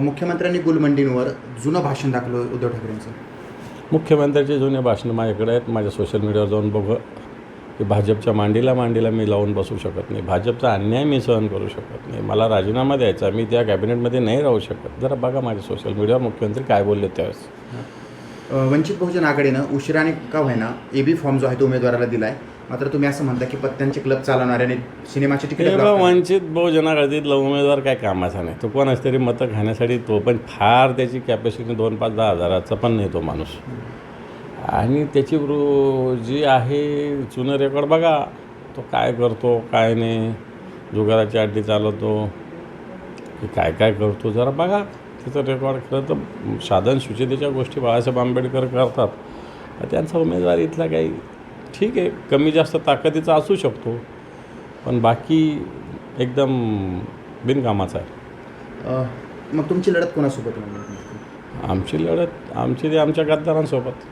मुख्यमंत्र्यांनी गुलमंडींवर जुनं भाषण दाखलं उद्धव ठाकरेंचं. मुख्यमंत्र्याचे जुने भाषणं माझ्याकडे आहेत. माझ्या सोशल मीडियावर जाऊन बघ. की भाजपच्या मांडीला मांडीला मी लावून बसू शकत नाही. भाजपचा अन्याय मी सहन करू शकत नाही. मला राजीनामा द्यायचा मी त्या कॅबिनेटमध्ये नाही राहू शकत. जरा बघा माझ्या सोशल मीडियावर मुख्यमंत्री काय बोलले त्यावेळेस. वंचित बहुजन आघाडीनं उशिराने का होईना ए बी फॉर्म जो आहे तो उमेदवाराला दिला आहे मात्र तुम्ही असं म्हणता की पत्त्यांचे क्लब चालवणाऱ्याने सिनेमाची तिकीट वंचित बहुजन आघाडीतला उमेदवार काय कामाचा नाही. तो कोणाच तरी मतं खाण्यासाठी तो पण फार त्याची कॅपॅसिटी दोन पाच दहा हजाराचा पण नाही तो माणूस. आणि त्याची जी आहे जुनं रेकॉर्ड बघा तो काय करतो काय नाही जुगाराची अड्डी चालवतो की काय काय करतो जरा बघा. त्याचं रेकॉर्ड खरं तर साधन सुचितेच्या गोष्टी बाळासाहेब आंबेडकर करतात. त्यांचा उमेदवार इथला काही ठीक आहे कमी जास्त ताकदीचा असू शकतो पण बाकी एकदम बिनकामाचा आहे. मग तुमची लढत कोणासोबत? आमची लढत आमची ते आमच्या गद्दारांसोबत